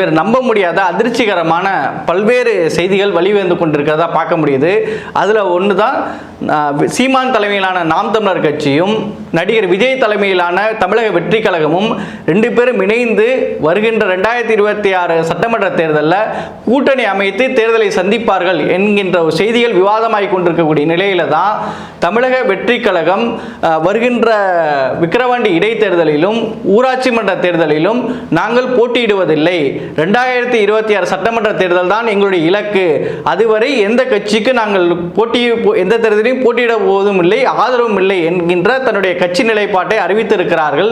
வேறு நம்ப முடியாத அதிர்ச்சிகரமான பல்வேறு செய்திகள் வழிவந்து கொண்டிருக்கிறதா பார்க்க முடியுது. அதில் ஒன்று தான் சீமான் தலைமையிலான நாம் தமிழர் கட்சியும் நடிகர் விஜய் தலைமையிலான தமிழக வெற்றி கழகமும் ரெண்டு பேரும் இணைந்து வருகின்ற ரெண்டாயிரத்தி இருபத்தி ஆறு சட்டமன்ற தேர்தலில் கூட்டணி அமைத்து தேர்தலை சந்திப்பார்கள் என்கின்ற செய்திகள் விவாதமாகி கொண்டிருக்கக்கூடிய நிலையில தான் தமிழக வெற்றி கழகம் வருகின்ற விக்கிரவாண்டி இடைத்தேர்தலிலும் ஊராட்சி மன்ற தேர்தலிலும் நாங்கள் போட்டியிடுவதில்லை. ரெண்டாயிரத்தி இருபத்தி ஆறு சட்டமன்ற தேர்தல் தான் எங்களுடைய இலக்கு. அதுவரை எந்த கட்சிக்கு நாங்கள் போட்டி எந்த தேர்தலையும் போட்டியிட போவதும் இல்லை ஆதரவும் இல்லை என்கின்ற தன்னுடைய கட்சி நிலைப்பாட்டை அறிவித்திருக்கிறார்கள்.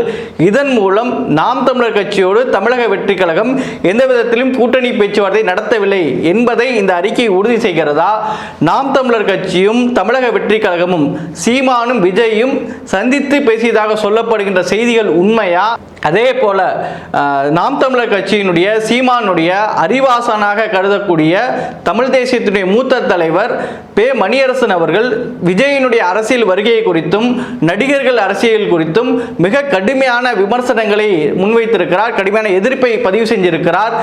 இதன் மூலம் நாம் தமிழர் கட்சியோடு தமிழக வெற்றி கழகம் எந்த விதத்திலும் கூட்டணி பேச்சுவார்த்தை நடத்தவில்லை என்பதை இந்த அறிக்கை உறுதி செய்கிறதா? நாம் தமிழர் கட்சியும் தமிழக வெற்றி கழகமும் சீமானும் விஜயும் சந்தித்து பேசியதாக சொல்லப்படுகின்ற செய்திகள் உண்மையா? அதே போல் நாம் தமிழர் கட்சியினுடைய சீமானுடைய அறிவாசனாக கருதக்கூடிய தமிழ் தேசியத்தினுடைய மூத்த தலைவர் பே. மணியரசன் அவர்கள் விஜயினுடைய அரசியல் வருகை குறித்தும் நடிகர்கள் அரசியல் குறித்தும் மிக கடுமையான விமர்சனங்களை முன்வைத்திருக்கிறார் கடுமையான எதிர்ப்பை பதிவு செஞ்சிருக்கிறார்.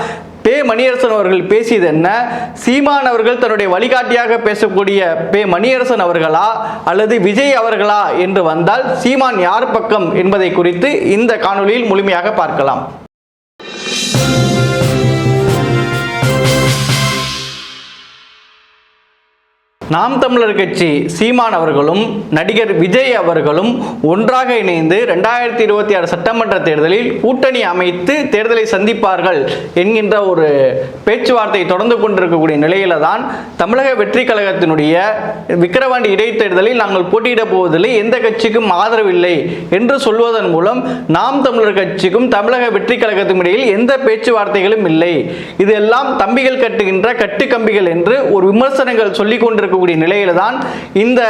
பே மணியரசன் அவர்கள் பேசியது என்ன? சீமான் அவர்கள் தன்னுடைய வழிகாட்டியாக பேசக்கூடிய பே மணியரசன் அவர்களா? அல்லது விஜய் அவர்களா? என்று வந்தால் சீமான் யார் பக்கம் என்பதை குறித்து இந்த காணொலியில் முழுமையாக பார்க்கலாம். நாம் தமிழர் கட்சி சீமான் அவர்களும் நடிகர் விஜய் அவர்களும் ஒன்றாக இணைந்து ரெண்டாயிரத்தி இருபத்தி ஆறு சட்டமன்ற தேர்தலில் கூட்டணி அமைத்து தேர்தலை சந்திப்பார்கள் என்கின்ற ஒரு பேச்சுவார்த்தை தொடர்ந்து கொண்டிருக்கக்கூடிய நிலையில தான் தமிழக வெற்றி கழகத்தினுடைய விக்கிரவாண்டி இடைத்தேர்தலில் நாங்கள் போட்டியிட போவதில்லை எந்த கட்சிக்கும் ஆதரவில்லை என்று சொல்வதன் மூலம் நாம் தமிழர் கட்சிக்கும் தமிழக வெற்றி கழகத்தின் இடையில் எந்த பேச்சுவார்த்தைகளும் இல்லை. இதெல்லாம் தம்பிகள் கட்டுகின்ற கட்டுக்கம்பிகள் என்று ஒரு விமர்சனங்கள் சொல்லிக் இருக்கக்கூடிய நிலையில தான் இந்த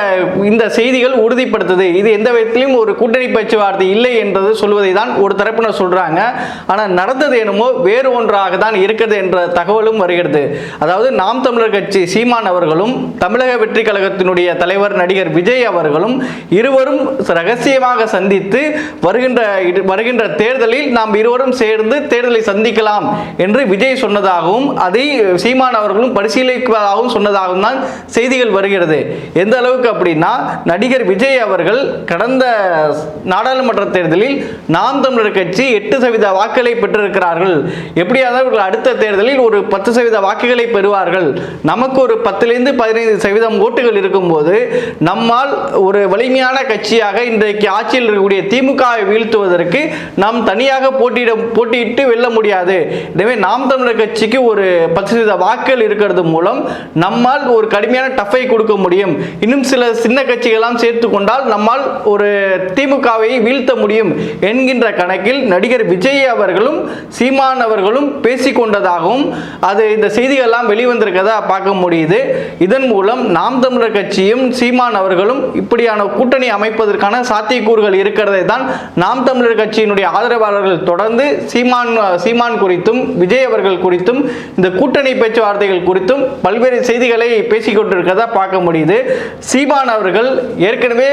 இந்த செய்திகள் உறுதிப்படுத்துது. இது எந்த விதத்திலும் ஒரு கூட்டணி பேச்சுவார்த்தை இல்லை என்றது சொல்வதை தான் ஒரு தரப்பினர் சொல்றாங்க. ஆனால் நடந்தது என்னமோ வேறு ஒன்றாக தான் இருக்கிறது என்ற தகவலும் வருகிறது. அதாவது நாம் தமிழர் கட்சி சீமான் அவர்களும் தமிழக வெற்றி கழகத்தினுடைய தலைவர் நடிகர் விஜய் அவர்களும் இருவரும் ரகசியமாக சந்தித்து வருகின்ற வருகின்ற தேர்தலில் நாம் இருவரும் சேர்ந்து தேர்தலை சந்திக்கலாம் என்று விஜய் சொன்னதாகவும் அதை சீமான் அவர்களும் பரிசீலிப்பதாகவும் சொன்னதாகவும் தான் செய்தி செய்திகள் வருகிறது. எந்த அளவுக்கு அப்படின்னா நடிகர் விஜய் அவர்கள் கடந்த நாடாளுமன்ற தேர்தலில் நாம் தமிழர் கட்சி எட்டு சதவீத வாக்குகளை பெற்றிருக்கிறார்கள். எப்படியாவது அவர்கள் அடுத்த தேர்தலில் ஒரு பத்து சதவீத வாக்குகளை பெறுவார்கள்? நமக்கு ஒரு பத்திலிருந்து பதினைந்து சதவீதம் ஓட்டுகள் இருக்கும்போது நம்மால் ஒரு வலிமையான கட்சியாக இன்றைக்கு ஆட்சியில் இருக்கக்கூடிய திமுகவை வீழ்த்துவதற்கு நாம் தனியாக போட்டியிட போட்டியிட்டு வெல்ல முடியாது. எனவே நாம் தமிழர் கட்சிக்கு ஒரு பத்து சதவீத வாக்குகள் இருக்கிறது மூலம் நம்மால் ஒரு கடுமையான டஃபை கொடுக்க முடியும். இன்னும் சில சின்ன கட்சிகள்லாம் சேர்த்து கொண்டால் நம்மால் ஒரு திமுகவை வீழ்த்த முடியும் என்கின்ற கணக்கில் நடிகர் விஜய் அவர்களும் சீமான் அவர்களும் பேசிக்கொண்டதாகவும் அது இந்த செய்திகள்லாம் வெளிவந்திருக்கதா பார்க்க முடியுது. இதன் மூலம் நாம் தமிழர் கட்சியும் சீமான் அவர்களும் இப்படியான கூட்டணி அமைப்பதற்கான சாத்தியக்கூறுகள் இருக்கிறதை தான் நாம் தமிழர் கட்சியினுடைய ஆதரவாளர்கள் தொடர்ந்து சீமான் சீமான் குறித்தும் விஜய் அவர்கள் குறித்தும் இந்த கூட்டணி பேச்சுவார்த்தைகள் குறித்தும் பல்வேறு செய்திகளை பேசிக் கொண்டிருக்கிறதா பார்க்க முடியுது. சீமான் அவர்கள் ஏற்கனவே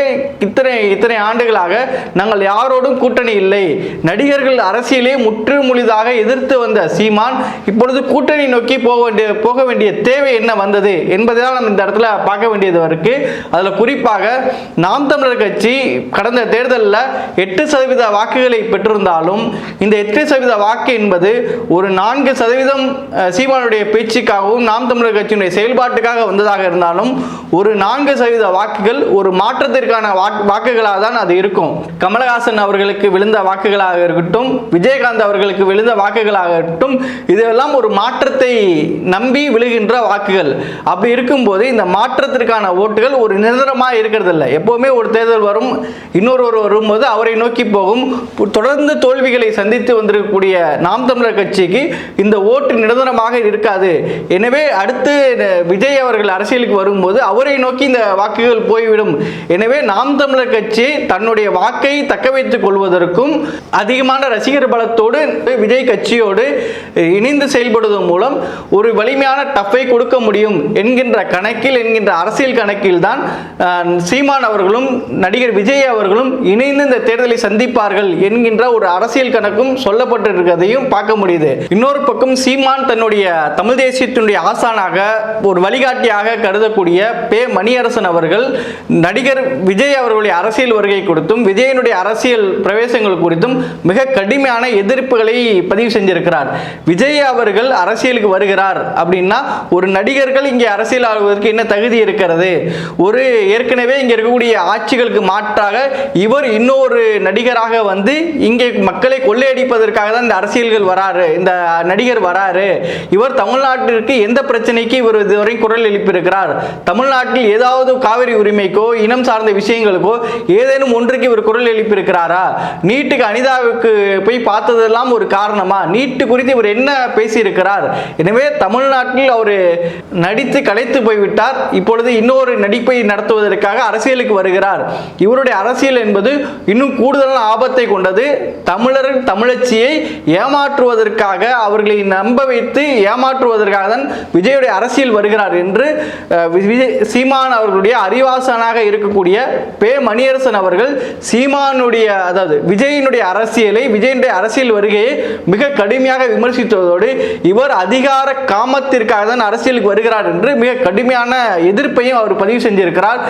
இத்தனை இத்தனை ஆண்டுகளாக நாங்கள் யாரோடும் கூட்டணி இல்லை. நடிகர்கள் அரசியலே முற்றுமுழுதாக எதிர்த்து வந்த சீமான் இப்பொழுது கூட்டணி நோக்கி போக வேண்டிய போக வேண்டிய தேவை என்ன வந்தது என்பதை தான் நம்ம இந்த இடத்துல பார்க்க வேண்டியது இருக்கு. அதில் குறிப்பாக நாம் தமிழர் கட்சி கடந்த தேர்தலில் எட்டு சதவீத வாக்குகளை பெற்றிருந்தாலும் இந்த எட்டு சதவீத வாக்கு என்பது ஒரு நான்கு சதவீதம் சீமானுடைய பேச்சுக்காகவும் நாம் தமிழர் கட்சியினுடைய செயல்பாட்டுக்காக வந்ததாக இருந்தால் இருந்தாலும் ஒரு நான்கு சதவீத வாக்குகள் ஒரு மாற்றத்திற்கான வாக்குகளாக தான் அது இருக்கும். கமலஹாசன் அவர்களுக்கு விழுந்த வாக்குகளாக இருக்கட்டும் விஜயகாந்த் அவர்களுக்கு விழுந்த வாக்குகளாக இருக்கட்டும் இதெல்லாம் ஒரு மாற்றத்தை நம்பி விழுகின்ற வாக்குகள். அப்படி இருக்கும்போது இந்த மாற்றத்திற்கான ஓட்டுகள் ஒரு நிரந்தரமாக இருக்கிறது இல்லை எப்போவுமே ஒரு தேர்தல் வரும் இன்னொரு வரும்போது அவரை நோக்கி போகும். தொடர்ந்து தோல்விகளை சந்தித்து வந்திருக்கக்கூடிய நாம் தமிழர் கட்சிக்கு இந்த ஓட்டு நிரந்தரமாக இருக்காது. எனவே அடுத்து விஜய் அவர்கள் அரசியலுக்கு வரும்போது அவரை நோக்கி இந்த வாக்குகள் போய்விடும். எனவே நாம் தமிழர் கட்சி தன்னுடைய வாக்கை தக்க வைத்துக் கொள்வதற்கும் அதிகமான ரசிகர் பலத்தோடு விஜய் கட்சியோடு இணைந்து செயல்படுவதன் மூலம் ஒரு வலிமையான டஃப்பை கொடுக்க முடியும் என்கின்ற கணக்கில் என்கின்ற அரசியல் கணக்கில் தான் சீமான் அவர்களும் நடிகர் விஜய் அவர்களும் இணைந்து இந்த தேர்தலை சந்திப்பார்கள் என்கின்ற ஒரு அரசியல் கணக்கும் சொல்லப்பட்டிருக்கிறதையும் பார்க்க முடியுது. இன்னொரு பக்கம் சீமான் தன்னுடைய தமிழ் தேசியத்தினுடைய ஆசானாக ஒரு வழிகாட்டியாக கருத கருதக்கூடிய பே மணியரசன் அவர்கள் நடிகர் விஜய் அவர்களுடைய அரசியல் வருகை குறித்தும் விஜயனுடைய அரசியல் பிரவேசங்கள் குறித்தும் மிக கடுமையான எதிர்ப்புகளை பதிவு செஞ்சிருக்கிறார். விஜய் அவர்கள் அரசியலுக்கு வருகிறார் அப்படின்னா ஒரு நடிகர்கள் இங்கே அரசியல் ஆகுவதற்கு என்ன தகுதி இருக்கிறது? ஒரு ஏற்கனவே இங்கே இருக்கக்கூடிய ஆட்சிகளுக்கு மாற்றாக இவர் இன்னொரு நடிகராக வந்து இங்கே மக்களை கொள்ளையடிப்பதற்காக தான் இந்த அரசியல்கள் வராரு இந்த நடிகர் வராரு இவர் தமிழ்நாட்டிற்கு எந்த பிரச்சனைக்கு இவர் இதுவரை குரல் எழுப்பியிருக்கிறார்? தமிழ்நாட்டில் ஏதாவது காவிரி உரிமைக்கோ இனம் சார்ந்த விஷயங்களுக்கோ ஏதேனும் ஒன்றுக்கு இவர் குரல் எழுப்பியிருக்கிறாரா? நீட்டுக்கு அனிதாவுக்கு போய் பார்த்ததெல்லாம் ஒரு காரணமா? நீட்டு குறித்து இவர் என்ன பேசியிருக்கிறார்? எனவே தமிழ்நாட்டில் அவர் நடித்து கலைத்து போய்விட்டார். இப்பொழுது இன்னொரு நடிப்பை நடத்துவதற்காக அரசியலுக்கு வருகிறார். இவருடைய அரசியல் என்பது இன்னும் கூடுதலான ஆபத்தை கொண்டது. தமிழர் தமிழச்சியை ஏமாற்றுவதற்காக அவர்களை நம்ப வைத்து ஏமாற்றுவதற்காக தான் விஜயுடைய அரசியல் வருகிறார் என்று விஜய் சீமான் அவர்களுடைய அறிவாசனாக இருக்கக்கூடிய பே மணியரசன் அவர்கள் சீமானுடைய அதாவது விஜயினுடைய அரசியலை விஜயனுடைய அரசியல் வருகையை மிக கடுமையாக விமர்சித்ததோடு இவர் அதிகார காமத்திற்காக தான் அரசியலுக்கு வருகிறார் என்று மிக கடுமையான எதிர்ப்பையும் அவர் பதிவு செஞ்சிருக்கிறார்.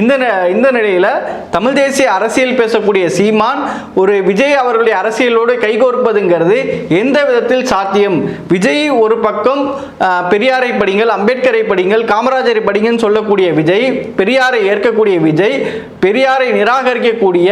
இந்த இந்த நிலையில தமிழ் தேசிய அரசியல் பேசக்கூடிய சீமான் ஒரு விஜய் அவர்களுடைய அரசியலோடு கைகோர்ப்பதுங்கிறது எந்த விதத்தில் சாத்தியம்? விஜய் ஒரு பக்கம் பெரியாரை படிங்கள் அம்பேத்கரை படிங்கள் காமராஜரை படிங்கன்னு சொல்லக்கூடிய விஜய் பெரியாரை ஏற்கக்கூடிய விஜய் பெரியாரை நிராகரிக்கக்கூடிய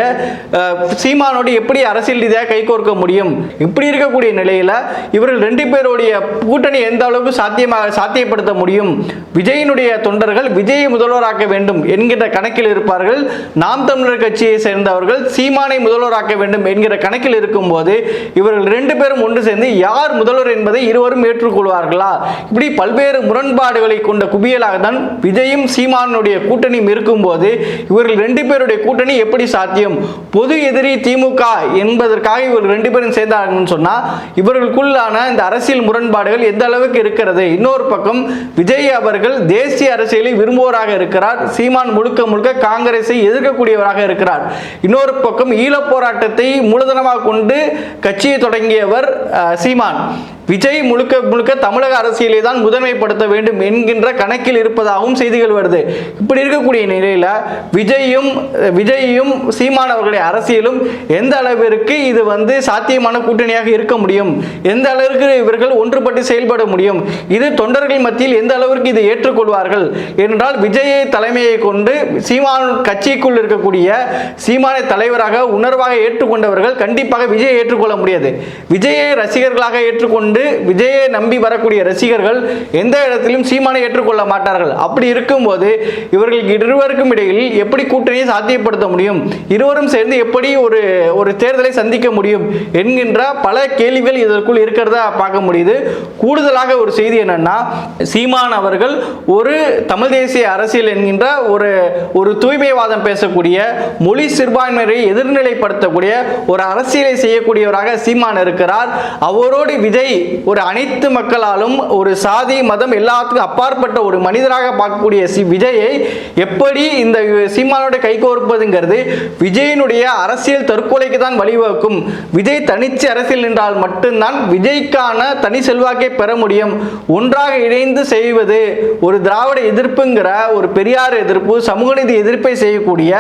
சீமானோடு எப்படி அரசியல் ரீதியாக கைகோர்க்க முடியும்? இப்படி இருக்கக்கூடிய நிலையில் இவர்கள் ரெண்டு பேருடைய கூட்டணி எந்த அளவுக்கு சாத்தியமாக சாத்தியப்படுத்த முடியும்? விஜயினுடைய தொண்டர்கள் விஜயை முதல்வராக்க வேண்டும் என்கிற கணக்கில் இருப்பார்கள். நாம் தமிழர் கட்சியை சேர்ந்தவர்கள் சீமானை முதல்வராக்க வேண்டும் என்கிற கணக்கில் இருக்கும்போது இவர்கள் ரெண்டு பேரும் ஒன்று சேர்ந்து யார் முதல்வர் என்பதை இருவரும் ஏற்றுக்கொள்வார்களா? இப்படி பல்வேறு முரண்பாடுகளை கொண்ட குவியலாக தான் விஜயும் சீமானுடைய கூட்டணியும் இருக்கும்போது இவர்கள் ரெண்டு பேருடைய கூட்டணி எப்படி சாத்தியம்? பொது எதிரி திமுக என்பதற்காக இவர்கள் ரெண்டு பேரும் சேர்ந்தாங்கன்னு சொன்னால் இவர்களுக்குள்ளான இந்த அரசியல் முரண்பாடுகள் எந்த அளவுக்கு இருக்கிறது? இன்னொரு பக்கம் விஜய் அவர்கள் தேசிய அரசியலை விரும்புவோராக இருக்கிறார். சீமான் முழுக்க முழுக்க காங்கிரஸை எதிர்க்கக்கூடியவராக இருக்கிறார். இன்னொரு பக்கம் ஈழப் போராட்டத்தை மூலதனமாக கொண்டு கட்சியை தொடங்கியவர் சீமான். விஜய் முழுக்க முழுக்க தமிழக அரசியலை தான் முதன்மைப்படுத்த வேண்டும் என்கின்ற கணக்கில் இருப்பதாகவும் செய்திகள் வருது. இப்படி இருக்கக்கூடிய நிலையில விஜயும் விஜயும் சீமான் அவர்களுடைய அரசியலும் எந்த அளவிற்கு இது வந்து சாத்தியமான கூட்டணியாக இருக்க முடியும்? எந்த அளவிற்கு இவர்கள் ஒன்றுபட்டு செயல்பட முடியும்? இது தொண்டர்கள் மத்தியில் எந்த அளவிற்கு இதை ஏற்றுக்கொள்வார்கள்? என்றால் விஜயை தலைமையை கொண்டு சீமான் கட்சிக்குள் இருக்கக்கூடிய சீமானை தலைவராக உணர்வாக ஏற்றுக்கொண்டவர்கள் கண்டிப்பாக விஜயை ஏற்றுக்கொள்ள முடியாது. விஜயை ரசிகர்களாக ஏற்றுக்கொண்டு விஜயை நம்பி வரக்கூடிய ரசிகர்கள் எந்த இடத்திலும் சீமானை ஏற்றுக்கொள்ள மாட்டார்கள். அப்படி இருக்கும்போது இவர்கள் இருவருக்கும் இடையில் எப்படி கூட்டணியை சாத்தியப்படுத்த முடியும்? இருவரும் சேர்ந்து எப்படி ஒரு ஒரு தேர்தலை சந்திக்க முடியும் என்கின்ற பல கேள்விகள் இதற்குள் இருக்கிறதா பார்க்க முடியுது. கூடுதலாக ஒரு செய்தி என்னன்னா சீமான் அவர்கள் ஒரு தமிழ் தேசிய அரசியல் என்கின்ற ஒரு ஒரு தூய்மைவாதம் பேசக்கூடிய மொழி சிறுபான்மையை எதிர்நிலைப்படுத்தக்கூடிய ஒரு அரசியலை செய்யக்கூடியவராக சீமான் இருக்கிறார். அவரோடு விஜய் ஒரு அனைத்து மக்களாலும் ஒரு சாதி மதம் எல்லாத்துக்கும் அப்பாற்பட்ட ஒரு மனிதராக பார்க்கக்கூடிய சி விஜயை எப்படி இந்த சீமானோட கைகோர்ப்பதுங்கிறது விஜயனுடைய அரசியல் தற்கொலைக்கு தான் வழிவகுக்கும். விஜய் தனிச்சு அரசியல் நின்றால் மட்டும்தான் விஜய்க்கான தனி செல்வாக்கை பெற முடியும். ஒன்றாக இணைந்து செய்வது ஒரு திராவிட எதிர்ப்புங்கிற ஒரு பெரியார் எதிர்ப்பு சமூக நீதி எதிர்ப்பை செய்யக்கூடிய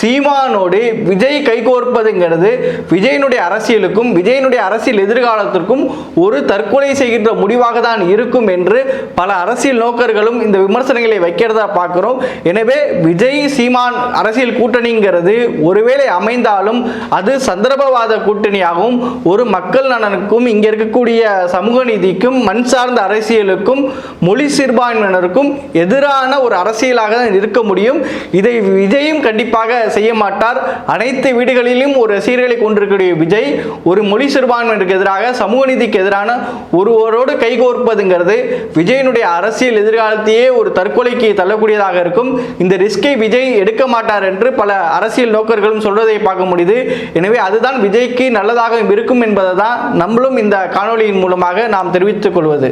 சீமானோடு விஜய் கைகோர்ப்பதுங்கிறது விஜயனுடைய அரசியலுக்கும் விஜயனுடைய அரசியல் எதிர்காலத்திற்கும் ஒரு தற்கொலை செய்கின்ற முடிவாக தான் இருக்கும் என்று பல அரசியல் நோக்கர்களும் இந்த விமர்சனங்களை வைக்கிறதா பார்க்கிறோம். எனவே விஜய் சீமான் அரசியல் கூட்டணிங்கிறது ஒருவேளை அமைந்தாலும் அது சந்தர்ப்பவாத கூட்டணியாகவும் ஒரு மக்கள் நலனுக்கும் இங்கே இருக்கக்கூடிய சமூக நீதிக்கும் மண் சார்ந்த அரசியலுக்கும் மொழி சிறுபான்மையினருக்கும் எதிரான ஒரு அரசியலாக தான் இருக்க முடியும். இதை விஜயும் கண்டிப்பாக செய்ய மாட்டார். அனைத்து வீடுகளிலும் ஒரு சீர்களை கொண்டிருக்கக்கூடிய விஜய் ஒரு மொழி சிறுபான்மையினருக்கு எதிராக சமூக நீதிக்கு எதிரான ஒருவரோடு கைகோர்ப்பதுங்கிறது விஜயனுடைய அரசியல் எதிர்காலத்தையே ஒரு தற்கொலைக்கு தள்ளக்கூடியதாக இருக்கும். இந்த ரிஸ்கை விஜய் எடுக்க மாட்டார் என்று பல அரசியல் நோக்கர்களும் சொல்வதை பார்க்க முடியுது. எனவே அதுதான் விஜய்க்கு நல்லதாக இருக்கும் என்பதை தான் நம்மளும் இந்த காணொளியின் மூலமாக நாம் தெரிவித்துக் கொள்வது.